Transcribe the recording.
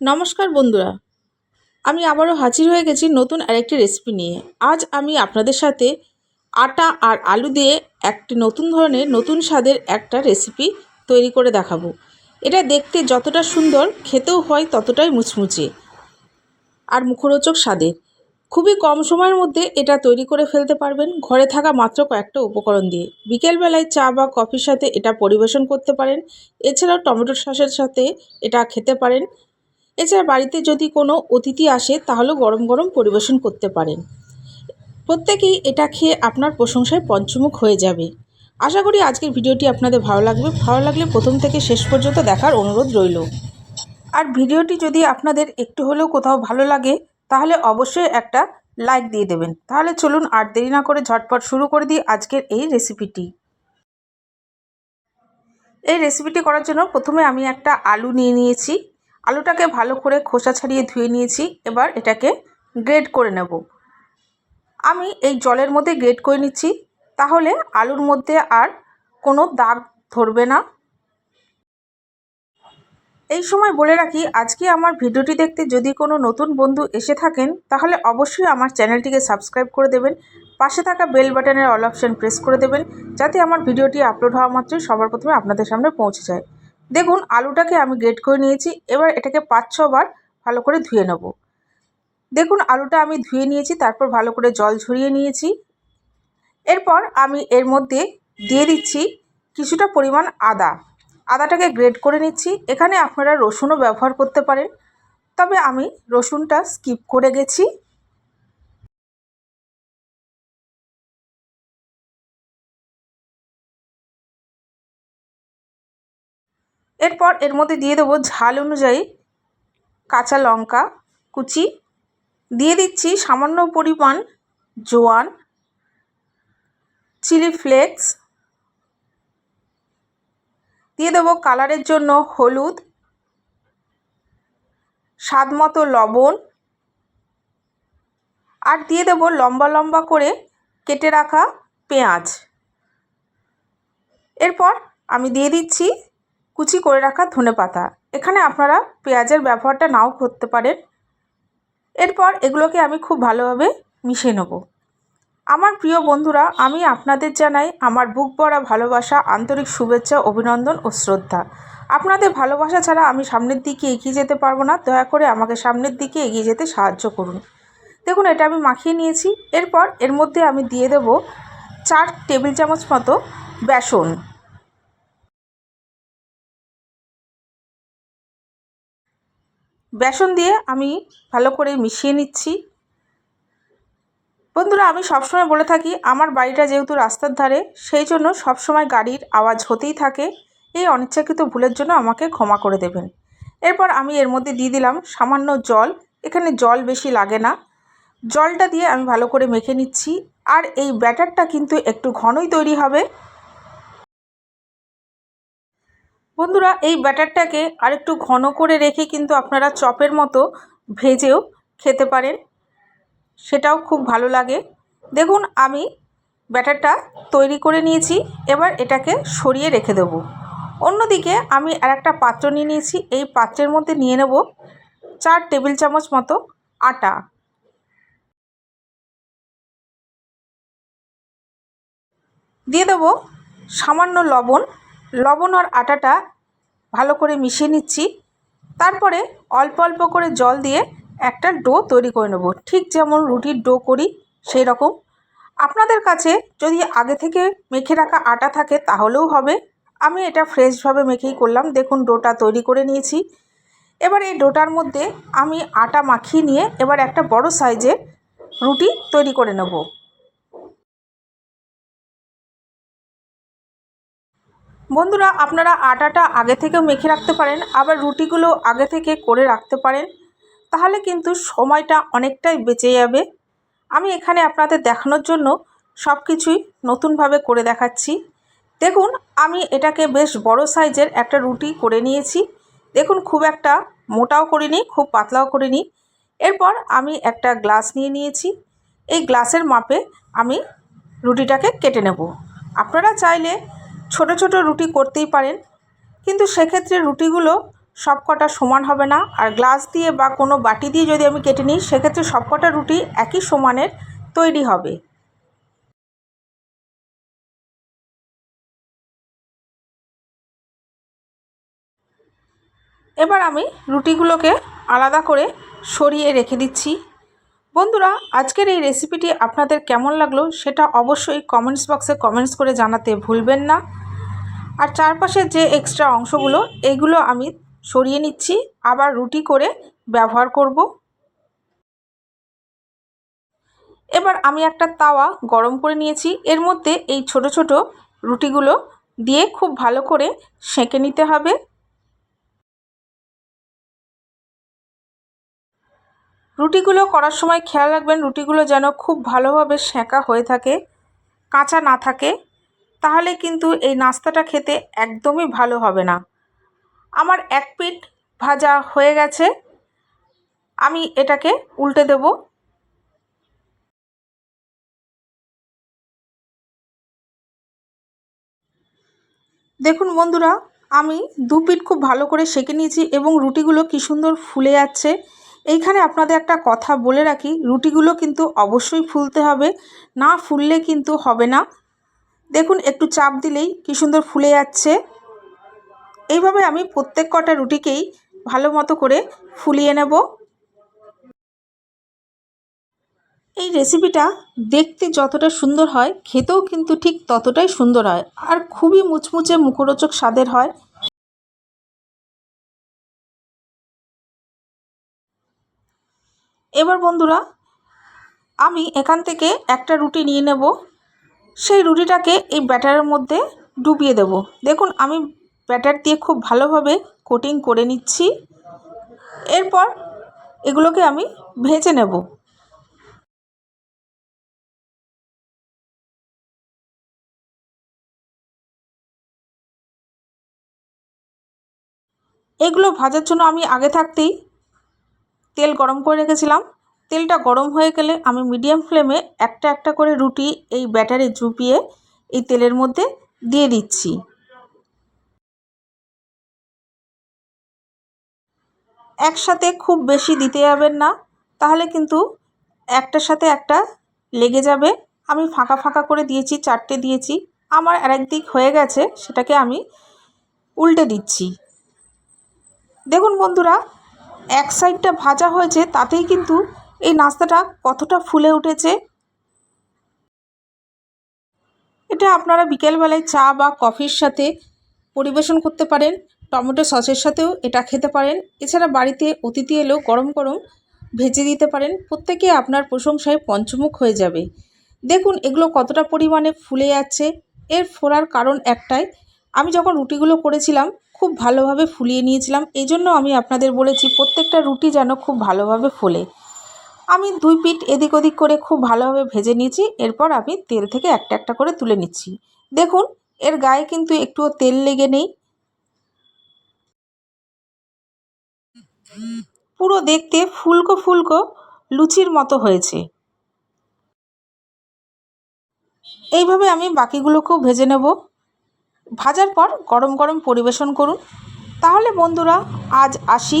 নমস্কার বন্ধুরা। আমি আবারও হাজির হয়ে গেছি নতুন আরেকটি রেসিপি নিয়ে। আজ আমি আপনাদের সাথে আটা আর আলু দিয়ে একটি নতুন ধরনের, নতুন স্বাদের একটা রেসিপি তৈরি করে দেখাবো। এটা দেখতে যতটা সুন্দর, খেতেও হয় ততটাই মুচমুচে আর মুখরোচক স্বাদের। খুবই কম সময়ের মধ্যে এটা তৈরি করে ফেলতে পারবেন। ঘরে থাকা মাত্র কয়েকটা উপকরণ দিয়ে। বিকেলবেলায় চা বা কফির সাথে এটা পরিবেশন করতে পারেন। এছাড়াও টমেটো সসের সাথে এটা খেতে পারেন। এছাড়া বাড়িতে যদি কোনো অতিথি আসে, তাহলেও গরম গরম পরিবেশন করতে পারেন। প্রত্যেকেই এটা খেয়ে আপনার প্রশংসায় পঞ্চমুখ হয়ে যাবে। আশা করি আজকের ভিডিওটি আপনাদের ভালো লাগবে। ভালো লাগলে প্রথম থেকে শেষ পর্যন্ত দেখার অনুরোধ রইল। আর ভিডিওটি যদি আপনাদের একটু হলেও কোথাও ভালো লাগে, তাহলে অবশ্যই একটা লাইক দিয়ে দেবেন। তাহলে চলুন আর দেরি না করে ঝটপট শুরু করে দিই আজকের এই রেসিপিটি। এই রেসিপিটি করার জন্য প্রথমে আমি একটা আলু নিয়ে নিয়েছি। আলুটাকে ভালো করে খোসা ছাড়িয়ে ধুয়ে নিয়েছি। এবার এটাকে গ্রেড করে নেব। আমি এই জলের মধ্যে গ্রেড করে নিচ্ছি। তাহলে আলুর মধ্যে আর কোনো দাগ ধরবে না। এই সময় বলে রাখি, আজকে আমার ভিডিওটি দেখতে যদি কোনো নতুন বন্ধু এসে থাকেন, তাহলে অবশ্যই আমার চ্যানেলটিকে সাবস্ক্রাইব করে দেবেন। পাশে থাকা বেল বাটনের অল অপশান প্রেস করে দেবেন, যাতে আমার ভিডিওটি আপলোড হওয়া মাত্রই সবার প্রথমে আপনাদের সামনে পৌঁছে যায়। দেখুন, আলুটাকে আমি গ্রেট করে নিয়েছি, এবার এটাকে পাঁচ ছবার ভালো করে ধুয়ে নেব। দেখুন, আলুটা আমি ধুয়ে নিয়েছি, তারপর ভালো করে জল ঝরিয়ে নিয়েছি। এরপর আমি এর মধ্যে দিয়ে দিচ্ছি কিছুটা পরিমাণ আদা। আদাটাকে গ্রেড করে নিচ্ছি। এখানে আপনারা রসুনও ব্যবহার করতে পারেন। তবে আমি রসুনটা স্কিপ করে গেছি। এরপর এর মধ্যে দিয়ে দেবো ঝাল অনুযায়ী কাঁচা লঙ্কা কুচি। দিয়ে দিচ্ছি সামান্য পরিমাণ জোয়ান, চিলি ফ্লেক্স। দিয়ে দেবো কালারের জন্য হলুদ, স্বাদ মতো লবণ। আর দিয়ে দেবো লম্বা লম্বা করে কেটে রাখা পেঁয়াজ। এরপর আমি দিয়ে দিচ্ছি কুচি করে রাখা ধনে পাতা। এখানে আপনারা পেঁয়াজের ব্যবহারটা নাও করতে পারেন। এরপর এগুলোকে আমি খুব ভালোভাবে মিশিয়ে নেব। আমার প্রিয় বন্ধুরা, আমি আপনাদের জানাই আমার বুক ভরা ভালোবাসা, আন্তরিক শুভেচ্ছা, অভিনন্দন ও শ্রদ্ধা। আপনাদের ভালোবাসা ছাড়া আমি সামনের দিকে এগিয়ে যেতে পারব না। দয়া করে আমাকে সামনের দিকে এগিয়ে যেতে সাহায্য করুন। দেখুন, এটা আমি মাখিয়ে নিয়েছি। এরপর এর মধ্যে আমি দিয়ে দেব চার টেবিল চামচ মতো বেসন। বেসন দিয়ে আমি ভালো করে মিশিয়ে নিচ্ছি। বন্ধুরা, আমি সবসময় বলে থাকি, আমার বাড়িটা যেহেতু রাস্তার ধারে, সেই জন্য সবসময় গাড়ির আওয়াজ হতেই থাকে। এই অনিচ্ছাকৃত ভুলের জন্য আমাকে ক্ষমা করে দেবেন। এরপর আমি এর মধ্যে দিয়ে দিলাম সামান্য জল। এখানে জল বেশি লাগে না। জলটা দিয়ে আমি ভালো করে মেখে নিচ্ছি। আর এই ব্যাটারটা কিন্তু একটু ঘনই তৈরি হবে। বন্ধুরা, এই ব্যাটারটাকে আরেকটু ঘন করে রেখে কিন্তু আপনারা চপের মতো ভেজেও খেতে পারেন। সেটাও খুব ভালো লাগে। দেখুন, আমি ব্যাটারটা তৈরি করে নিয়েছি। এবার এটাকে সরিয়ে রেখে দেবো। অন্যদিকে আমি আর একটা পাত্র নিয়ে নিয়েছি। এই পাত্রের মধ্যে নিয়ে নেব চার টেবিল চামচ মতো আটা। দিয়ে দেবো সামান্য লবণ। লবণ আর আটাটা ভালো করে মিশিয়ে নিচ্ছি। তারপরে অল্প অল্প করে জল দিয়ে একটা ডো তৈরি করে নেব। ঠিক যেমন রুটির ডো করি, সেই রকম। আপনাদের কাছে যদি আগে থেকে মেখে রাখা আটা থাকে তাহলেও হবে। আমি এটা ফ্রেশভাবে মেখেই করলাম। দেখুন, ডোটা তৈরি করে নিয়েছি। এবার এই ডোটার মধ্যে আমি আটা মাখিয়ে নিয়ে এবার একটা বড় সাইজের রুটি তৈরি করে নেব। বন্ধুরা, আপনারা আটাটা আগে থেকেও মেখে রাখতে পারেন, আবার রুটিগুলো আগে থেকে করে রাখতে পারেন, তাহলে কিন্তু সময়টা অনেকটাই বেঁচে যাবে। আমি এখানে আপনাদের দেখানোর জন্য সব কিছুই নতুনভাবে করে দেখাচ্ছি। দেখুন, আমি এটাকে বেশ বড় সাইজের একটা রুটি করে নিয়েছি। দেখুন, খুব একটা মোটাও করিনি, খুব পাতলাও করিনি। এরপর আমি একটা গ্লাস নিয়ে নিয়েছি। এই গ্লাসের মাপে আমি রুটিটাকে কেটে নেব। আপনারা চাইলে ছোট ছোট রুটি করতেই পারেন, কিন্তু সেক্ষেত্রে রুটিগুলো সবকটা সমান হবে না। আর গ্লাস দিয়ে বা কোনো বাটি দিয়ে যদি আমি কেটে নিই, সেক্ষেত্রে সবকটা রুটি একই সমানের তৈরি হবে। এবার আমি রুটিগুলোকে আলাদা করে সরিয়ে রেখে দিচ্ছি। বন্ধুরা, আজকের এই রেসিপিটি আপনাদের কেমন লাগল সেটা অবশ্যই কমেন্টস বক্সে কমেন্টস করে জানাতে ভুলবেন না। আর চারপাশের যে এক্সট্রা অংশগুলো, এগুলো আমি সরিয়ে নিচ্ছি। আবার রুটি করে ব্যবহার করব। এবার আমি একটা তাওয়া গরম করে নিয়েছি। এর মধ্যে এই ছোট ছোট রুটিগুলো দিয়ে খুব ভালো করে সেঁকে নিতে হবে। রুটিগুলো করার সময় খেয়াল রাখবেন, রুটিগুলো যেন খুব ভালোভাবে সেঁকা হয়ে থাকে, কাঁচা না থাকে। তাহলে কিন্তু এই নাস্তাটা খেতে একদমই ভালো হবে না। আমার এক পিঠ ভাজা হয়ে গেছে। আমি এটাকে উল্টে দেব। দেখুন বন্ধুরা, আমি দু পিঠ খুব ভালো করে সেঁকে নিয়েছি এবং রুটিগুলো কী সুন্দর ফুলে যাচ্ছে। এইখানে আপনাদের একটা কথা বলে রাখি, রুটিগুলো কিন্তু অবশ্যই ফুলতে হবে, না ফুললে কিন্তু হবে না। দেখুন, একটু চাপ দিলেই কী সুন্দর ফুলে যাচ্ছে। এইভাবে আমি প্রত্যেক কটা রুটিকেই ভালো মতো করে ফুলিয়ে নেব। এই রেসিপিটা দেখতে যতটা সুন্দর হয়, খেতেও কিন্তু ঠিক ততটাই সুন্দর হয় আর খুবই মুচমুচে মুখরোচক স্বাদের হয়। এবার বন্ধুরা, আমি এখান থেকে একটা রুটি নিয়ে নেব। সেই রুটিটাকে এই ব্যাটারের মধ্যে ডুবিয়ে দেব। দেখুন, আমি ব্যাটার দিয়ে খুব ভালোভাবে কোটিং করে নিচ্ছি। এরপর এগুলোকে আমি ভেজে নেব। এগুলো ভাজার জন্য আমি আগে থাকতেই তেল গরম করে রেখেছিলাম। তেলটা গরম হয়ে গেলে আমি মিডিয়াম ফ্লেমে একটা একটা করে রুটি এই ব্যাটারে চুপিয়ে এই তেলের মধ্যে দিয়ে দিচ্ছি। একসাথে খুব বেশি দিতে যাবেন না, তাহলে কিন্তু একটার সাথে একটা লেগে যাবে। আমি ফাঁকা ফাঁকা করে দিয়েছি, চারটে দিয়েছি। আমার আরেক দিক হয়ে গেছে, সেটাকে আমি উল্টে দিচ্ছি। দেখুন বন্ধুরা, এক সাইডটা ভাজা হয়েছে, তাতেই কিন্তু এই নাস্তাটা কতটা ফুলে উঠেছে? এটা আপনারা বিকেলবেলায় চা বা কফির সাথে পরিবেশন করতে পারেন, টমেটো সসের সাথেও এটা খেতে পারেন। এছাড়া বাড়িতে অতিথি এলেও গরম গরম ভেজে দিতে পারেন। প্রত্যেকে আপনার প্রশংসায় পঞ্চমুখ হয়ে যাবে। দেখুন এগুলো কতটা পরিমাণে ফুলে যাচ্ছে এর ফোলার কারণ একটাই, আমি যখন রুটিগুলো করেছিলাম খুব ভালোভাবে ফুলিয়ে নিয়েছিলাম। এই জন্য আমি আপনাদের বলেছি প্রত্যেকটা রুটি যেন খুব ভালোভাবে ফোলে। আমি দুই পিঠ এদিক ওদিক করে খুব ভালোভাবে ভেজে নিয়েছি, এরপর আমি তেল থেকে একটা একটা করে তুলে নিচ্ছি। দেখুন, এর গায়ে কিন্তু একটুও তেল লেগে নেই। পুরো দেখতে ফুলকো ফুলকো লুচির মতো হয়েছে। এইভাবে আমি বাকিগুলোকেও ভেজে নেব। ভাজার পর গরম গরম পরিবেশন করুন। তাহলে বন্ধুরা, আজ আসি।